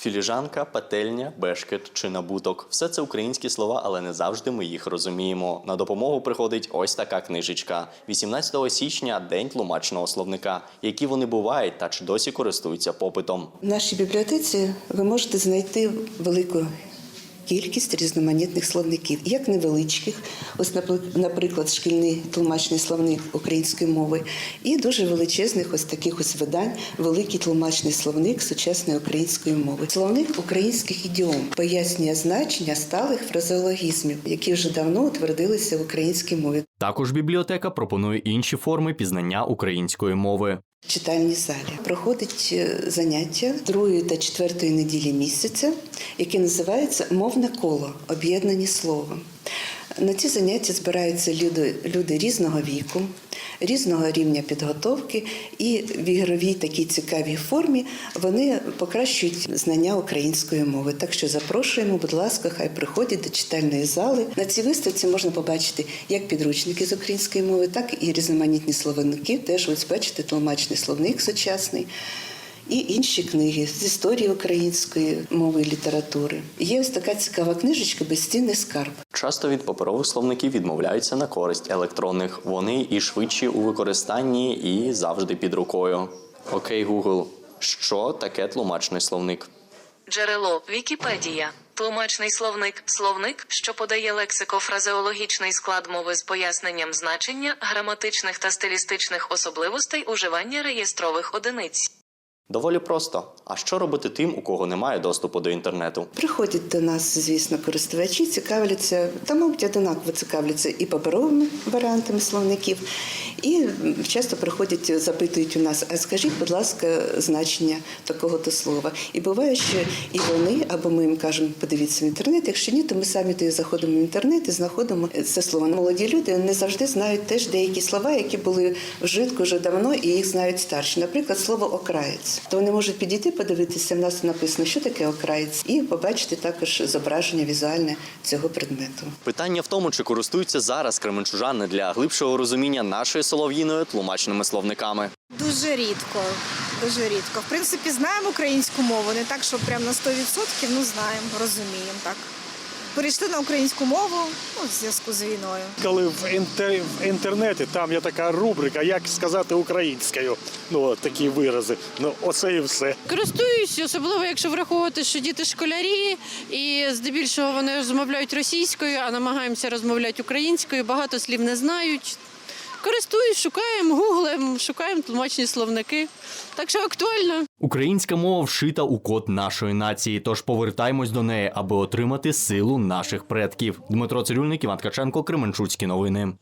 Філіжанка, петельня, бешкет чи набуток все це українські слова, але не завжди ми їх розуміємо. На допомогу приходить ось така книжечка. 18 січня день тлумачного словника. Які вони бувають та чи досі користуються попитом. В нашій бібліотеці ви можете знайти велику кількість різноманітних словників, як невеличких, ось наприклад, шкільний тлумачний словник української мови, і дуже величезних ось таких ось видань, великий тлумачний словник сучасної української мови. Словник українських ідіом пояснює значення сталих фразеологізмів, які вже давно утвердилися в українській мові. Також бібліотека пропонує інші форми пізнання української мови. читальній залі проходить е, заняття другої та четвертої неділі місяця, яке називається Мовне коло об'єднані словом. На ці заняття збираються люди, люди різного віку, різного рівня підготовки, і в ігровій такій цікавій формі вони покращують знання української мови. Так що запрошуємо, будь ласка, хай приходять до читальної зали. На цій виставці можна побачити як підручники з української мови, так і різноманітні словники. Теж ось бачите, тлумачний словник сучасний. І інші книги з історії української мови і літератури. Є ось така цікава книжечка Безцінний скарб. Часто від паперових словників відмовляються на користь електронних. Вони і швидші у використанні, і завжди під рукою. Окей, Google, що таке тлумачний словник? Джерело Вікіпедія. Тлумачний словник словник, що подає лексико-фразеологічний склад мови з поясненням значення, граматичних та стилістичних особливостей уживання реєстрових одиниць. Доволі просто. А що робити тим, у кого немає доступу до інтернету? Приходять до нас, звісно, користувачі, цікавляться, та, мабуть, одинаково цікавляться і паперовими варіантами словників, і часто приходять, запитують у нас, а скажіть, будь ласка, значення такого-то слова. І буває, що і вони, або ми їм кажемо, подивіться в інтернет. Якщо ні, то ми самі тоді заходимо в інтернет і знаходимо це слово. Молоді люди не завжди знають теж деякі слова, які були вжитку вже давно, і їх знають старші. Наприклад, слово окраєць. То вони можуть підійти, подивитися, в нас написано, що таке окраєць, і побачити також зображення візуальне цього предмету. Питання в тому, чи користуються зараз кременчужани для глибшого розуміння нашої солов'їної тлумачними словниками. Дуже рідко. Дуже рідко. В принципі, знаємо українську мову, не так, що прямо на 100%, ну знаємо, розуміємо так. Перейшли на українську мову ну, в зв'язку з війною. Коли в, інтер... в інтернеті там є така рубрика, як сказати українською. Ну, от такі вирази. Ну, оце і все. Користуюсь, особливо якщо враховувати, що діти школярі, і здебільшого вони розмовляють російською, а намагаємося розмовляти українською. Багато слів не знають. Користуюсь, шукаємо, гуглем, шукаємо тлумачні словники. Так що актуально. Українська мова вшита у код нашої нації, тож повертаємось до неї, аби отримати силу наших предків. Дмитро Цирюльник, Іван Ткаченко, Кременчуцькі новини.